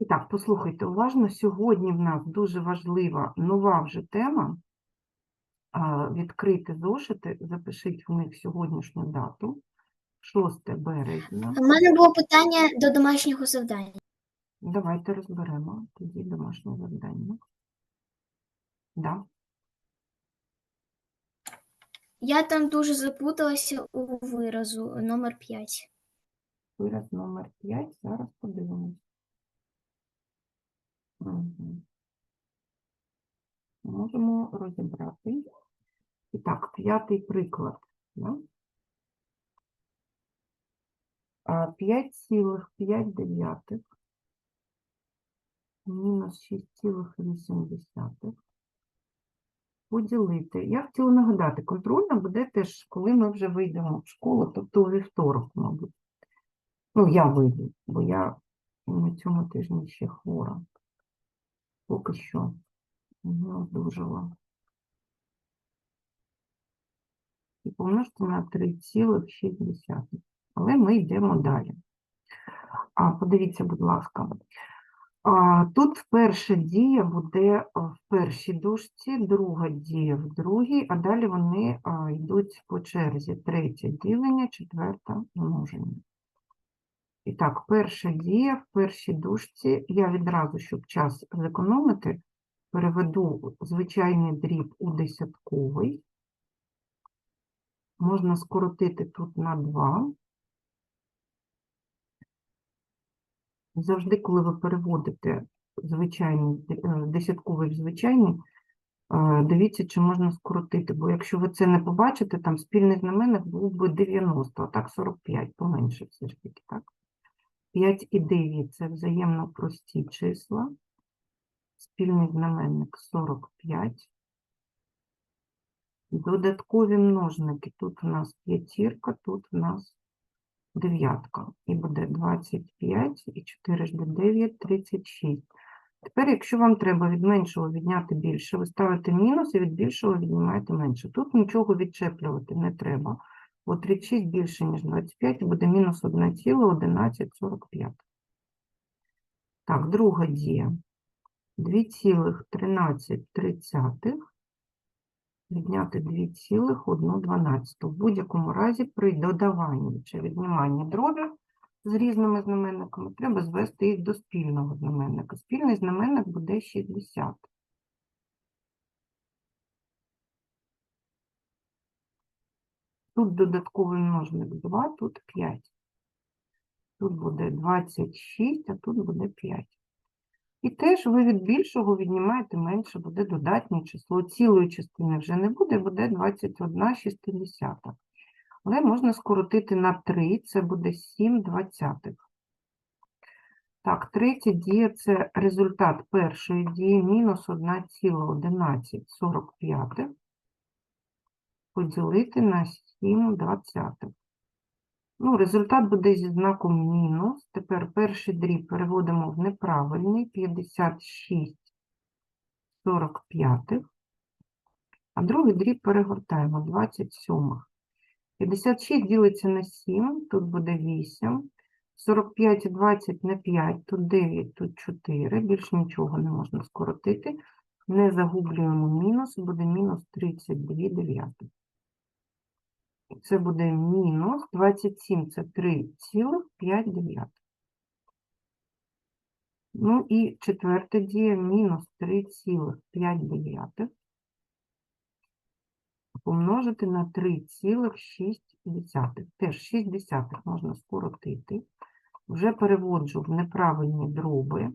І так, послухайте уважно. Сьогодні в нас дуже важлива нова вже тема. Відкрити зошити, запишіть в них сьогоднішню дату, 6 березня. У мене було питання до домашнього завдання. Давайте розберемо тоді домашнє завдання. Да. Я там дуже заплуталася у виразу номер 5. Вираз номер 5, зараз подивимось. Можемо розібрати. І так, п'ятий приклад. Да? А, 5,5 мінус 6,8 поділити. Я хотіла нагадати, контрольна буде теж, коли ми вже вийдемо в школу, тобто у вівторок, мабуть. Ну, я вийду, бо я на цьому тижні ще хвора. Поки що не одужала. І помножте на 3,6. Але ми йдемо далі. А, подивіться, будь ласка. А, тут перша дія буде в першій дужці, друга дія в другій, а далі вони а, йдуть по черзі. Третє ділення, четверта множення. І так, перша дія в першій дужці. Я відразу, щоб час зекономити, переведу звичайний дріб у десятковий. Можна скоротити тут на 2. Завжди, коли ви переводите е, десятковий в звичайний, е, дивіться, чи можна скоротити. Бо якщо ви це не побачите, там спільний знаменник був би 90, а так 45, поменше все ж таки, так? 5 і 9 – це взаємно прості числа. Спільний знаменник 45. Додаткові множники. Тут у нас п'ятірка, тут у нас дев'ятка. І буде 25 і 4 жди 9, 36. Тепер, якщо вам треба від меншого відняти більше, ви ставите мінус і від більшого віднімаєте менше. Тут нічого відчеплювати не треба. Бо 36 більше, ніж 25, і буде мінус 1,1145. Так, друга дія. 2,13 відняти 2,112. В будь-якому разі при додаванні чи відніманні дробів з різними знаменниками треба звести їх до спільного знаменника. Спільний знаменник буде 60. Тут додатковий множник 2, тут 5. Тут буде 26, а тут буде 5. І теж ви від більшого віднімаєте менше, буде додатнє число. Цілої частини вже не буде, буде 21 шістдесята. Але можна скоротити на 3, це буде 7 двадцятих. Так, третя дія – це результат першої дії, мінус 1,1145 поділити на 7 двадцятих. Ну, результат буде зі знаком мінус. Тепер перший дріб переводимо в неправильний 56 45. А другий дріб перегортаємо 27. 56 ділиться на 7, тут буде 8. 45 і 20 на 5, тут 9, тут 4. Більш нічого не можна скоротити. Не загублюємо мінус, буде мінус 32 дев'ятих. Це буде мінус 27, це 3,5. Ну і четверта дія мінус 3,5 помножити на 3,6. Теж 6 десятих можна скоротити. Вже переводжу в неправильні дроби.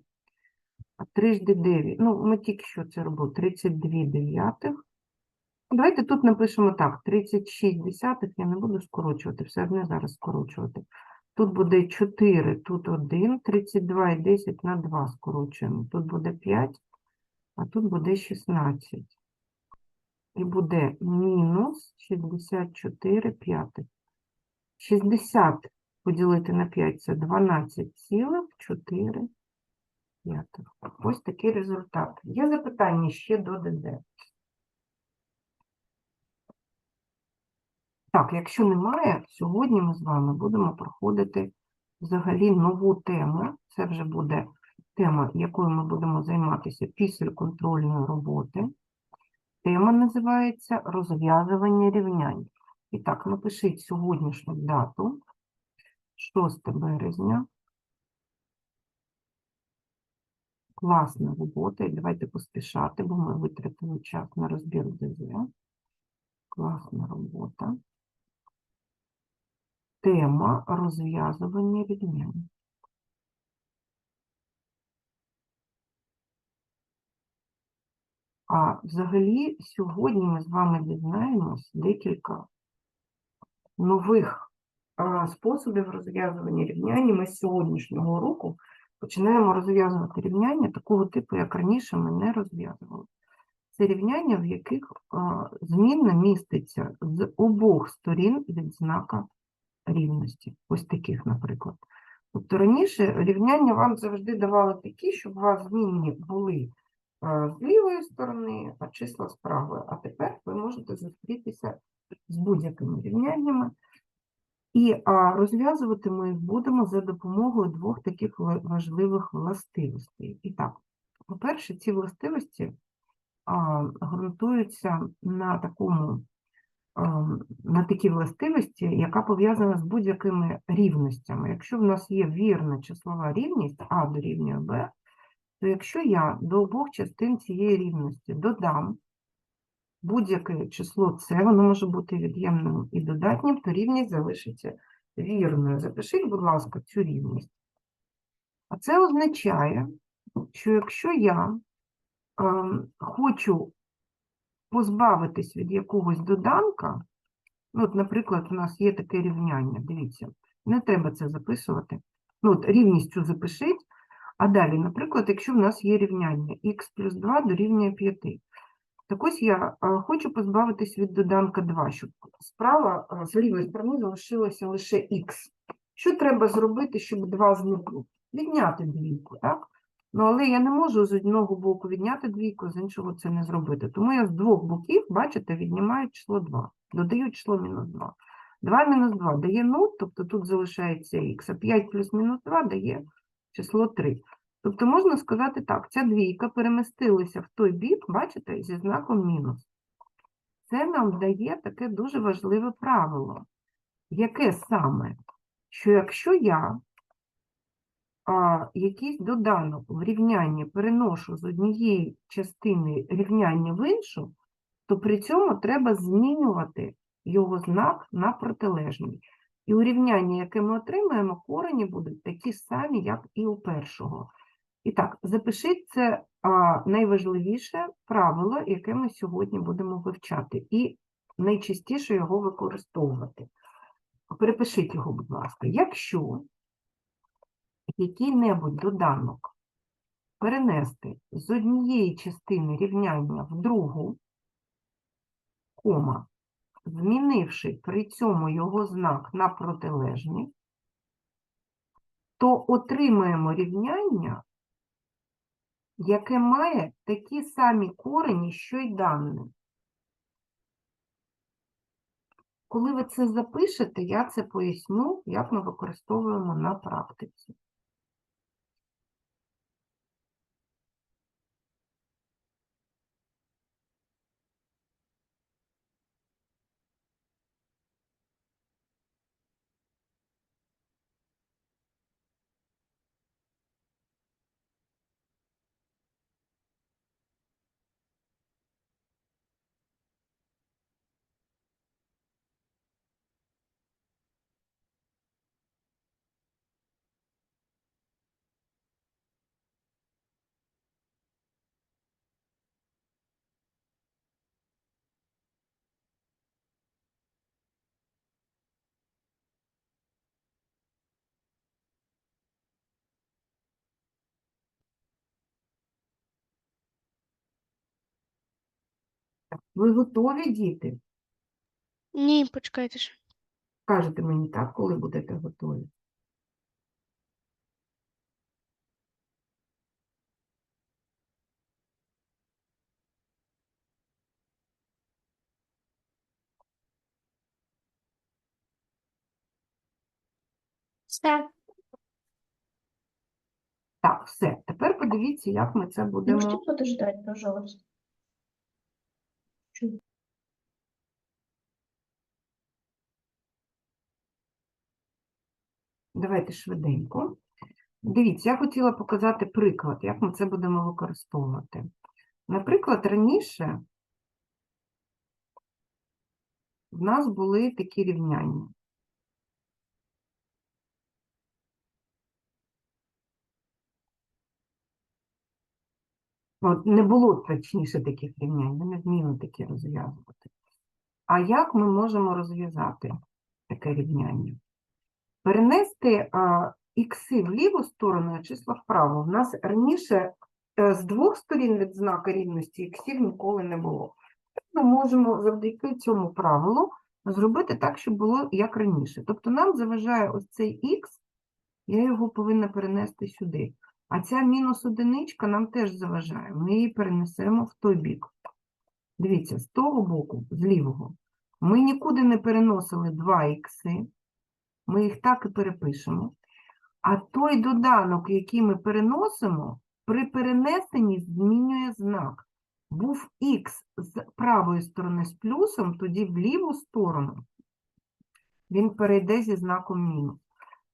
А 3 9, ну ми тільки що це робили, 32 дев'ятих. Давайте тут напишемо так, 36 десятих, я не буду скорочувати, все одно зараз скорочувати. Тут буде 4, тут 1, 32 і 10 на 2 скорочуємо. Тут буде 5, а тут буде 16. І буде мінус 64 п'ятих. 60 поділити на 5 – це 12,4 п'ятих. Ось такий результат. Є запитання ще до ДД? Так, якщо немає, сьогодні ми з вами будемо проходити взагалі нову тему. Це вже буде тема, якою ми будемо займатися після контрольної роботи. Тема називається розв'язування рівнянь. І так, напишіть сьогоднішню дату, 6 березня. Класна робота. І давайте поспішати, бо ми витратили час на розбір ДЗ. Класна робота. Тема розв'язування рівнянь. А взагалі сьогодні ми з вами дізнаємось декілька нових способів розв'язування рівнянь. І Ми з сьогоднішнього року починаємо розв'язувати рівняння такого типу, як раніше ми не розв'язували. Це рівняння, в яких змінна міститься з обох сторін від знака рівності. Ось таких, наприклад. Тобто раніше рівняння вам завжди давали такі, щоб у вас змінні були з лівої сторони, а числа з правої. А тепер ви можете зустрітися з будь-якими рівняннями. І розв'язувати ми їх будемо за допомогою двох таких важливих властивостей. І так, по-перше, ці властивості а, ґрунтуються на такому на такій властивості, яка пов'язана з будь-якими рівностями. Якщо в нас є вірна числова рівність А дорівнює Б, то якщо я до обох частин цієї рівності додам будь-яке число С, воно може бути від'ємним і додатнім, то рівність залишиться вірною. Запишіть, будь ласка, цю рівність. А це означає, що якщо я ем, хочу позбавитись від якогось доданка, ну, от, наприклад, у нас є таке рівняння, дивіться, не треба це записувати. Ну, от рівність цю запишіть, а далі, наприклад, якщо в нас є рівняння х плюс 2 дорівнює 5. Так ось я хочу позбавитись від доданка 2, щоб справа, з лівої сторони залишилося лише х. Що треба зробити, щоб 2 зникло? Відняти двійку, так? Ну, але я не можу з одного боку відняти двійку, з іншого це не зробити. Тому я з двох боків, бачите, віднімаю число 2, додаю число мінус 2. 2 мінус 2 дає 0, тобто тут залишається х, а 5 плюс мінус 2 дає число 3. Тобто можна сказати так, ця двійка перемістилася в той бік, бачите, зі знаком мінус. Це нам дає таке дуже важливе правило. Яке саме? Що якщо я а, якийсь доданок в рівнянні переношу з однієї частини рівняння в іншу, то при цьому треба змінювати його знак на протилежний. І у рівнянні, яке ми отримаємо, корені будуть такі самі, як і у першого. І так, запишіть це а, найважливіше правило, яке ми сьогодні будемо вивчати, і найчастіше його використовувати. Перепишіть його, будь ласка. Якщо який-небудь доданок перенести з однієї частини рівняння в другу, кома, змінивши при цьому його знак на протилежний, то отримаємо рівняння, яке має такі самі корені, що й дане. Коли ви це запишете, я це поясню, як ми використовуємо на практиці. Ви готові, діти? Ні, почекайте ж. Кажете мені так, коли будете готові. Все. Так, все. Тепер подивіться, як ми це будемо. Можете подождать, пожалуйста? Давайте швиденько. Дивіться, я хотіла показати приклад, як ми це будемо використовувати. Наприклад, раніше в нас були такі рівняння. От не було точніше таких рівнянь, ми не вміли такі розв'язувати. А як ми можемо розв'язати таке рівняння? Перенести а, ікси в ліву сторону, а числа вправо. У нас раніше е, з двох сторін від знака рівності іксів ніколи не було. Ми можемо завдяки цьому правилу зробити так, щоб було як раніше. Тобто нам заважає ось цей ікс, я його повинна перенести сюди. А ця мінус одиничка нам теж заважає. Ми її перенесемо в той бік. Дивіться, з того боку, з лівого, ми нікуди не переносили 2 ікси, ми їх так і перепишемо. А той доданок, який ми переносимо, при перенесенні змінює знак. Був х з правої сторони з плюсом, тоді в ліву сторону він перейде зі знаком мінус.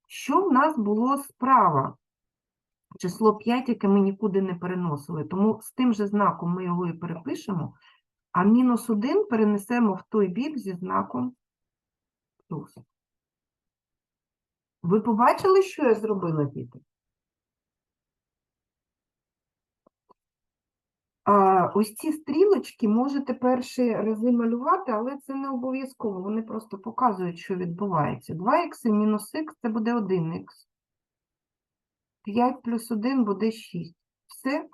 Що в нас було справа? Число 5, яке ми нікуди не переносили, тому з тим же знаком ми його і перепишемо, а мінус 1 перенесемо в той бік зі знаком плюс. Ви побачили, що я зробила, діти? Ось ці стрілочки можете перші рази малювати, але це не обов'язково. Вони просто показують, що відбувається. 2х і мінус х це буде 1х. 5 плюс 1 буде 6. Все.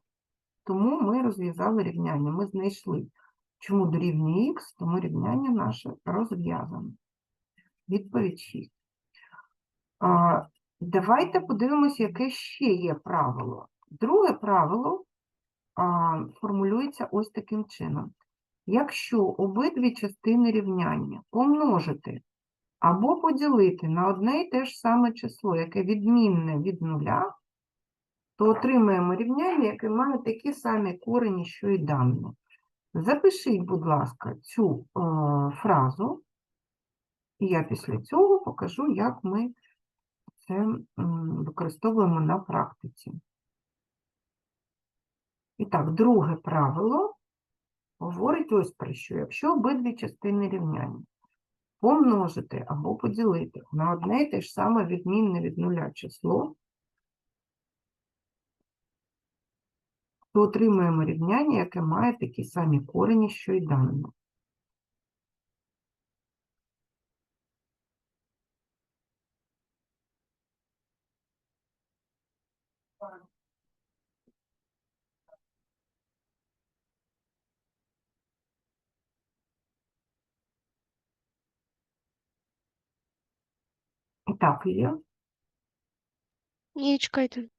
Тому ми розв'язали рівняння. Ми знайшли, чому дорівнює х, тому рівняння наше розв'язане. Відповідь 6. А, давайте подивимося, яке ще є правило. Друге правило формулюється ось таким чином. Якщо обидві частини рівняння помножити або поділити на одне і те ж саме число, яке відмінне від нуля, то отримаємо рівняння, яке має такі самі корені, що і дане. Запишіть, будь ласка, цю е, фразу, і я після цього покажу, як ми це використовуємо на практиці. І так, друге правило говорить ось про що. Якщо обидві частини рівняння помножити або поділити на одне і те ж саме відмінне від нуля число, то отримуємо рівняння, яке має такі самі корені, що й дане. Так, є. Ні, чекайте.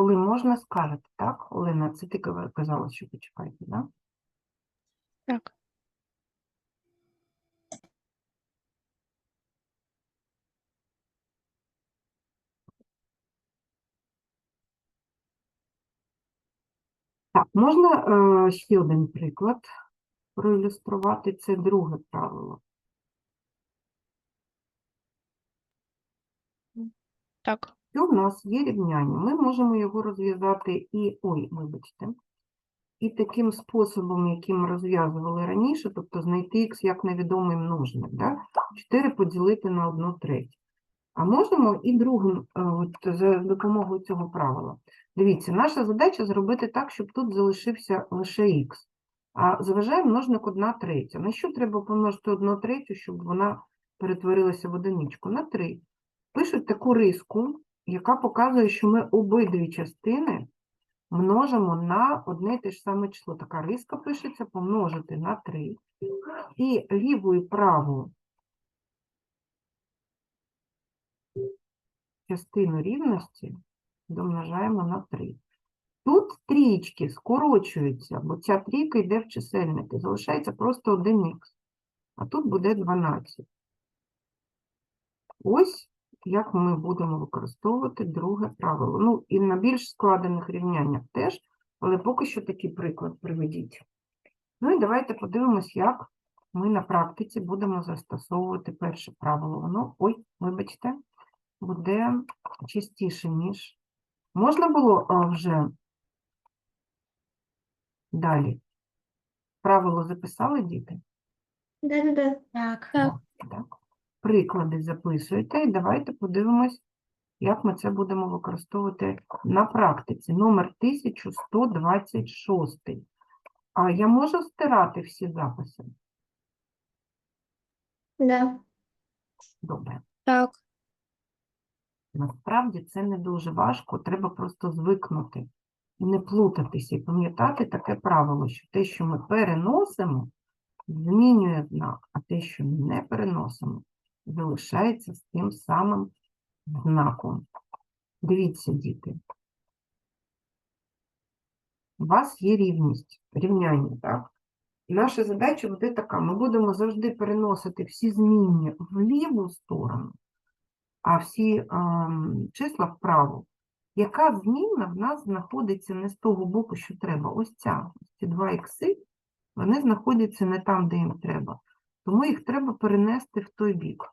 Коли можна, скажете, так? Олена, це ти казала, що почекайте, так? Так. Так, можна е, ще один приклад проілюструвати. Це друге правило. Так. Що в нас є рівняння? Ми можемо його розв'язати і, ой, вибачте, і таким способом, яким ми розв'язували раніше, тобто знайти х як невідомий множник, да? 4 поділити на 1 третю. А можемо і другим, е, от, за допомогою цього правила. Дивіться, наша задача зробити так, щоб тут залишився лише х. А заважає множник 1 третя. На що треба помножити 1 третю, щоб вона перетворилася в одиничку? На 3. Пишуть таку риску, яка показує, що ми обидві частини множимо на одне і те ж саме число. Така риска пишеться помножити на 3. І ліву і праву частину рівності домножаємо на 3. Тут трієчки скорочуються, бо ця трійка йде в чисельники. Залишається просто 1х. А тут буде 12. Ось як ми будемо використовувати друге правило. Ну, і на більш складених рівняннях теж, але поки що такий приклад приведіть. Ну і давайте подивимось, як ми на практиці будемо застосовувати перше правило. Воно, ой, вибачте, буде частіше, ніж. Можна було вже далі? Правило записали діти? Да-да-да. Так. Так. Так. Приклади записуйте і давайте подивимось, як ми це будемо використовувати на практиці. Номер 1126. А я можу стирати всі записи? Да. Добре. Так. Насправді це не дуже важко, треба просто звикнути і не плутатися, і пам'ятати таке правило, що те, що ми переносимо, змінює знак, а те, що ми не переносимо, залишається з тим самим знаком. Дивіться, діти. У вас є рівність, рівняння, так? Наша задача буде така: ми будемо завжди переносити всі змінні в ліву сторону, а всі ем, числа вправо. Яка змінна в нас знаходиться не з того боку, що треба? Ось ця, ці два ікси, вони знаходяться не там, де їм треба. Тому їх треба перенести в той бік.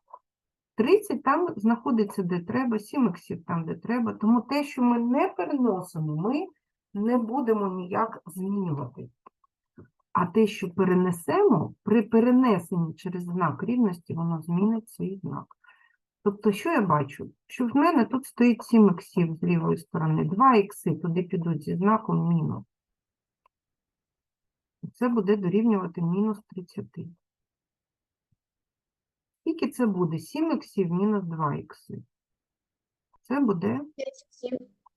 30 там знаходиться, де треба, 7 іксів там, де треба. Тому те, що ми не переносимо, ми не будемо ніяк змінювати. А те, що перенесемо, при перенесенні через знак рівності, воно змінить свій знак. Тобто, що я бачу? Що в мене тут стоїть 7 іксів з лівої сторони, 2 ікси туди підуть зі знаком мінус. Це буде дорівнювати мінус 30. Скільки це буде? 7 іксів мінус 2 ікси. Це буде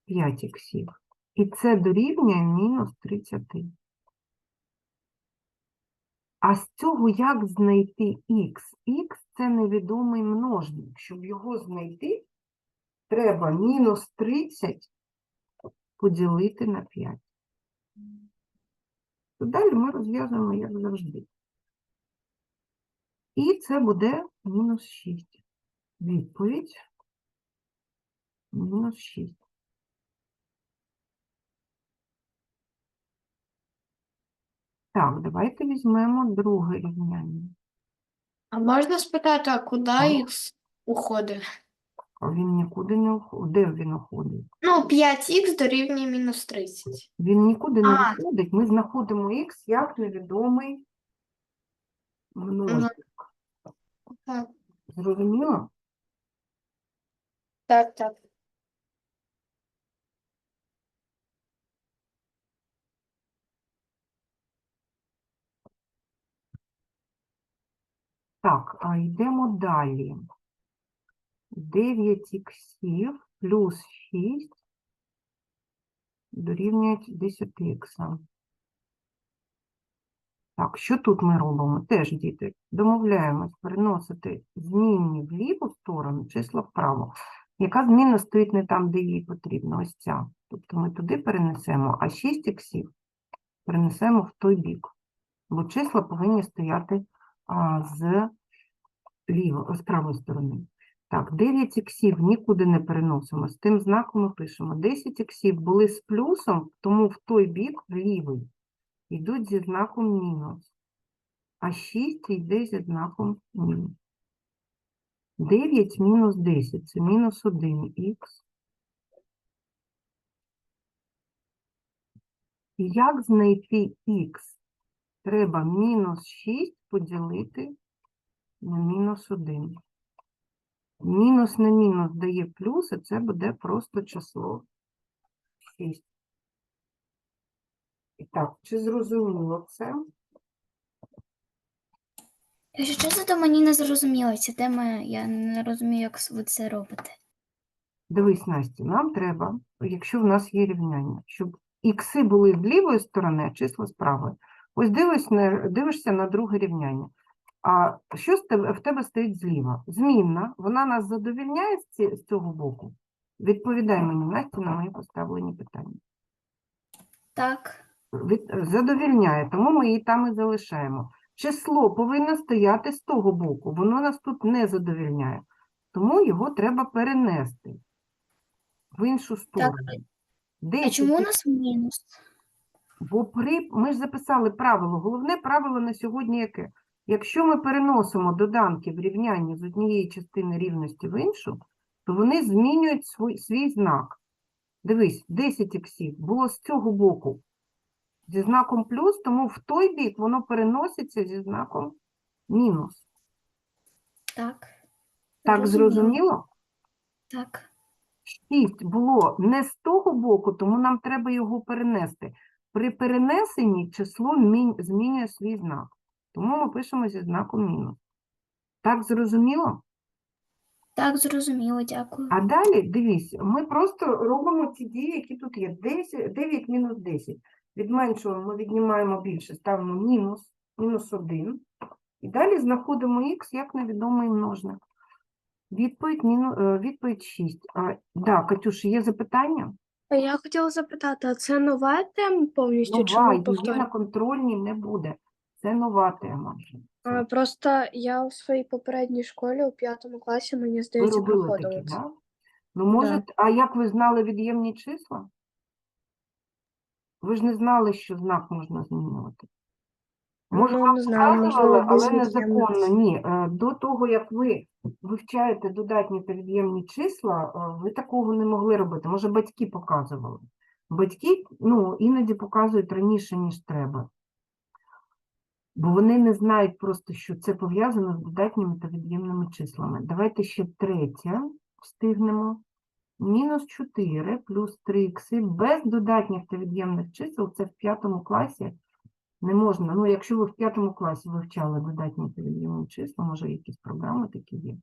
5 іксів. І це дорівнює мінус 30. А з цього як знайти х? Х – це невідомий множник. Щоб його знайти, треба мінус 30 поділити на 5. То далі ми розв'язуємо, як завжди. І це буде мінус 6. Відповідь мінус 6. Так, давайте візьмемо друге рівняння. А можна спитати, а куди їх уходить? Він нікуди не уходить. Де він уходить? Ну, 5х дорівнює мінус 30. Він нікуди не А. виходить. Ми знаходимо х як невідомий множник. Так, Зрозуміло? так, так. Так, а йдемо далі. 9 іксів плюс 6 дорівнюють 10 іксам. Так, що тут ми робимо? Теж, діти, домовляємось переносити змінні в ліву сторону, числа вправо. Яка зміна стоїть не там, де їй потрібно? Ось ця. Тобто ми туди перенесемо, а 6 іксів перенесемо в той бік. Бо числа повинні стояти а, з, ліво, з правої сторони. Так, 9 іксів нікуди не переносимо. З тим знаком ми пишемо. 10 іксів були з плюсом, тому в той бік, в лівий, йдуть зі знаком мінус. А 6 йде зі знаком мінус. 9 мінус 10 – це мінус 1х. Як знайти х? Треба мінус 6 поділити на мінус 1. Мінус на мінус дає плюс, і це буде просто число 6. Так, чи зрозуміло це? Якщо чесно, то мені не зрозуміло ця тема, я не розумію, як ви це робите. Дивись, Настя, нам треба, якщо в нас є рівняння, щоб ікси були з лівої сторони, а числа з правої. Ось дивись на, дивишся на друге рівняння. А що з тебе, в тебе стоїть зліва? Змінна, вона нас задовільняє з, ці, з цього боку? Відповідай мені, Настя, на мої поставлені питання. Так, задовільняє, тому ми її там і залишаємо. Число повинно стояти з того боку, воно нас тут не задовільняє, тому його треба перенести в іншу сторону. а чому у нас мінус? Бо при... ми ж записали правило. Головне правило на сьогодні яке? Якщо ми переносимо доданки в рівнянні з однієї частини рівності в іншу, то вони змінюють свій, свій знак. Дивись, 10 іксів було з цього боку зі знаком плюс, тому в той бік воно переноситься зі знаком мінус. Так, Так Зрозуміло. так, 6 було не з того боку, тому нам треба його перенести. При перенесенні число змінює свій знак. Тому ми пишемо зі знаком мінус. Так зрозуміло? так, зрозуміло, дякую. А далі, дивись, ми просто робимо ці дії, які тут є. 10, 9 мінус 10. Від меншого ми віднімаємо більше, ставимо мінус, мінус 1. І далі знаходимо х як невідомий множник. Відповідь, міну, е, відповідь 6. А, да, Катюш, є запитання? Я хотіла запитати, а це нова тема повністю Нова, її на контрольній не буде. Це нова тема. А, Просто я у своїй попередній школі у п'ятому класі, мені здається, це. да? Ну, може, а як ви знали від'ємні числа? Ви ж не знали, що знак можна змінювати. Може, Ну, вам не знаю, можливо, але незаконно. Ні, е, до того, як ви вивчаєте додатні та від'ємні числа, е, ви такого не могли робити. Може, батьки показували. Батьки ну, іноді показують раніше, ніж треба. Бо вони не знають просто, що це пов'язано з додатніми та від'ємними числами. Давайте ще третє встигнемо. Мінус 4 плюс 3 х без додатніх та від'ємних чисел, це в п'ятому класі не можна. Ну, якщо ви в п'ятому класі вивчали додатні та від'ємні числа, може якісь програми такі є.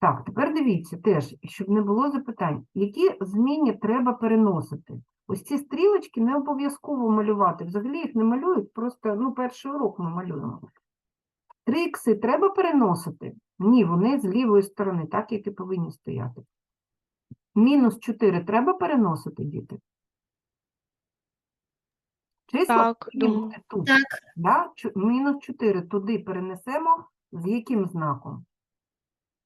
Так, тепер дивіться теж, щоб не було запитань, які змінні треба переносити. Ось ці стрілочки не обов'язково малювати. Взагалі їх не малюють, просто ну, перший урок ми малюємо. Три ікси треба переносити? Ні, вони з лівої сторони, так як і повинні стояти. Мінус 4 треба переносити, діти? Числа Так, повинні думаю. бути тут. Так, Да? Чу- Мінус 4 туди перенесемо з яким знаком?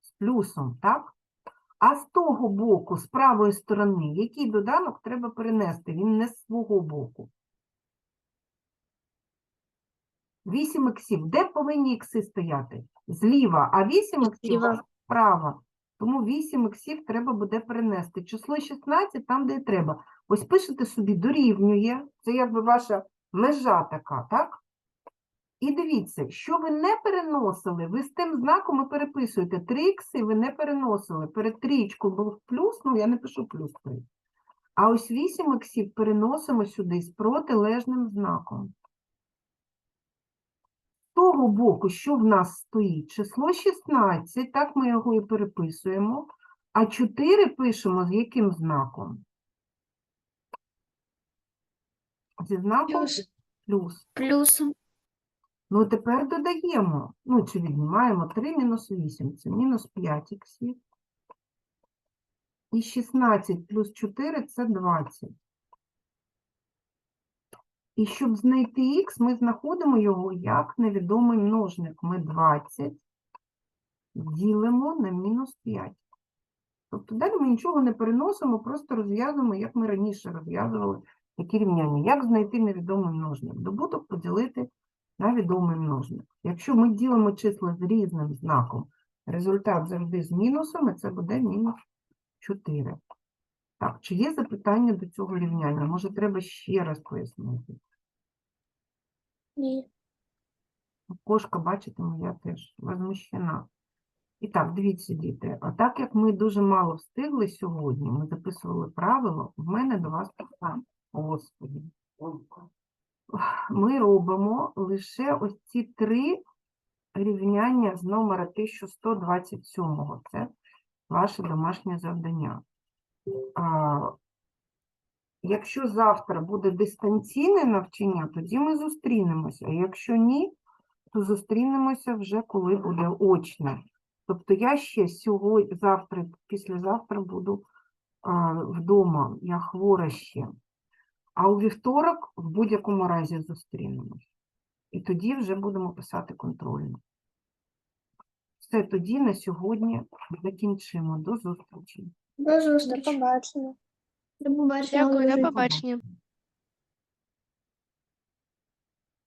З плюсом, так? А з того боку, з правої сторони, який доданок треба перенести? Він не з свого боку. 8 іксів. Де повинні ікси стояти? Зліва, а 8 іксів Зліва. справа. Тому 8 іксів треба буде перенести. Число 16 там, де і треба. Ось пишете собі дорівнює. Це якби ваша межа така, так? І дивіться, що ви не переносили, ви з тим знаком і переписуєте. 3 ікси ви не переносили. Перед трієчкою був плюс, ну я не пишу плюс 3. А ось 8 іксів переносимо сюди з протилежним знаком. Того боку, що в нас стоїть? Число 16, так ми його і переписуємо. А 4 пишемо з яким знаком? Зі знаком Плюс. плюс. плюсом. Ну, тепер додаємо, ну, чи віднімаємо 3 мінус 8, це мінус 5 іксів. І 16 плюс 4 – це 20. І щоб знайти х, ми знаходимо його як невідомий множник. Ми 20 ділимо на мінус 5. Тобто далі ми нічого не переносимо, просто розв'язуємо, як ми раніше розв'язували такі рівняння. Як знайти невідомий множник? Добуток поділити на відомий множник. Якщо ми ділимо числа з різним знаком, результат завжди з мінусом, і це буде мінус 4. Так, чи є запитання до цього рівняння? Може, треба ще раз пояснити? Ні. Кошка, бачите, моя теж возмущена. І так, дивіться, діти, а так як ми дуже мало встигли сьогодні, ми записували правило, в мене до вас питання. Господи. Ми робимо лише ось ці три рівняння з номера 1127. Це ваше домашнє завдання. Якщо завтра буде дистанційне навчання, тоді ми зустрінемося. А якщо ні, то зустрінемося вже коли буде очне. Тобто я ще сьогодні, завтра, післязавтра буду а, вдома, я хвора ще. А у вівторок в будь-якому разі зустрінемось. І тоді вже будемо писати контрольно. Все, тоді на сьогодні закінчимо. До зустрічі. До До побачення. До побачення. Дякую, до побачення.